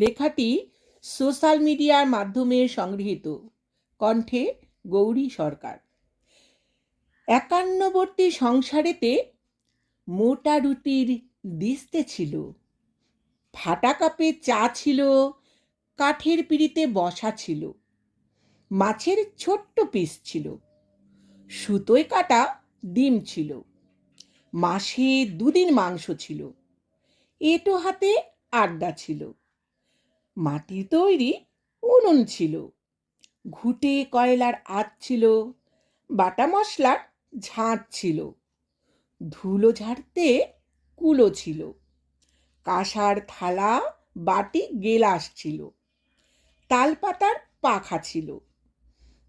লেখাটি সোশ্যাল মিডিয়ার মাধ্যমে সংগৃহীত। কণ্ঠে গৌরী সরকার। একান্নবর্তী সংসারেতে মোটা রুটির দিস্তে ছিল। ফাটা কাপে চা ছিল, কাঠের পিড়িতে বসা ছিল। মাছের ছোট্ট পিস ছিল। সুতোয় কাটা ডিম ছিল। মাসে দুদিন মাংস ছিল। এটো হাতে আড্ডা ছিল। মাটির তৈরি উনুন ছিল। ঘুটে কয়লার আঁচ ছিল, বাটা মশলার ঝাঁট ছিল, ধুলো ঝাড়তে কুলো ছিল, কাঁসার থালা, বাটি, গেলাস ছিল, তালপাতার পাখা ছিল,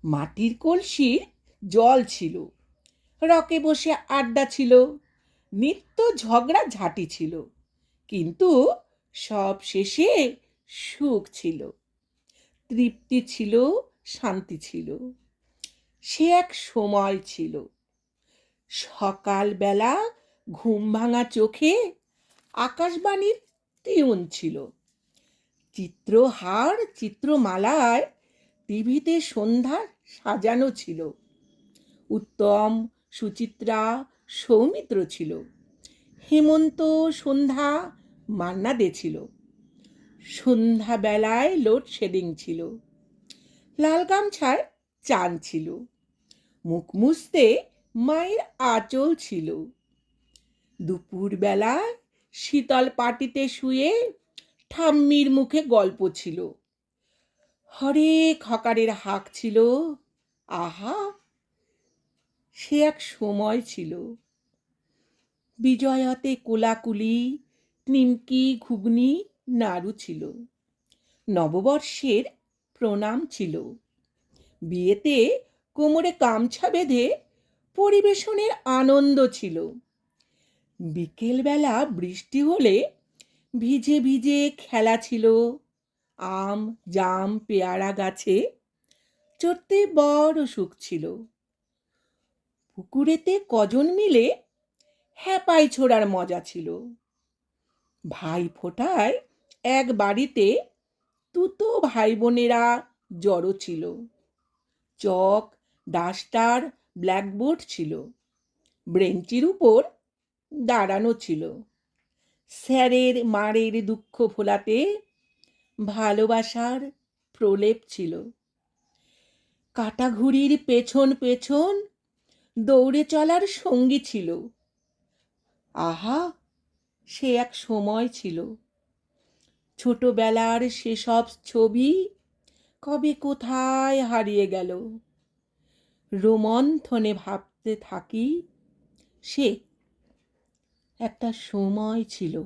মাটির কলসির জল ছিল, রকে বসে আড্ডা ছিল, নিত্য ঝগড়া ঝাঁটি ছিল, কিন্তু সব শেষে সুখ ছিল, তৃপ্তি ছিল, শান্তি ছিল। সে এক সময় ছিল। সকালবেলা ঘুম ভাঙা চোখে আকাশবাণীর টিউন ছিল। চিত্রহার চিত্রমালায় টিভিতে সন্ধ্যা সাজানো ছিল। উত্তম, সুচিত্রা, সৌমিত্র ছিল। হেমন্ত, সন্ধ্যা, মান্না দে ছিল। সন্ধ্যাবেলায় লোডশেডিং ছিল। লাল গামছায় চান ছিল। মুখ মুছতে মায়ের আঁচল ছিল। দুপুরবেলায় শীতল পাটিতে শুয়ে ঠাম্মির মুখে গল্প ছিল। হরেক হকারের হাক ছিল। আহা, সে এক সময় ছিল। বিজয়াতে কোলাকুলি, নিমকি, ঘুগনি নাড়ু ছিল। নববর্ষের প্রণাম ছিল। বিয়েতে কোমরে কামছা বেঁধে পরিবেশনের আনন্দ ছিল। বিকেলবেলা বৃষ্টি হলে ভিজে ভিজে খেলা ছিল। আম, জাম, পেয়ারা গাছে চড়তে বড় সুখ ছিল। পুকুরেতে কজন মিলে হ্যাপাই ছোড়ার মজা ছিল। ভাই ফোটায় এক বাড়িতে তুতো ভাই বোনেরা জড়ো ছিল। চক, ডাস্টার, ব্ল্যাকবোর্ড ছিল। ব্রেঞ্চির উপর দাঁড়ানো ছিল। স্যারের, মারের দুঃখ ভোলাতে ভালোবাসার প্রলেপ ছিল। কাটাঘুড়ির পেছন পেছন দৌড়ে চলার সঙ্গী ছিল। আহা, সে এক সময় ছিল। ছোটবেলার সেসব ছবি কবে কোথায় হারিয়ে গেল? রোমন্থনে ভাবতে থাকি সে একটা সময় ছিল।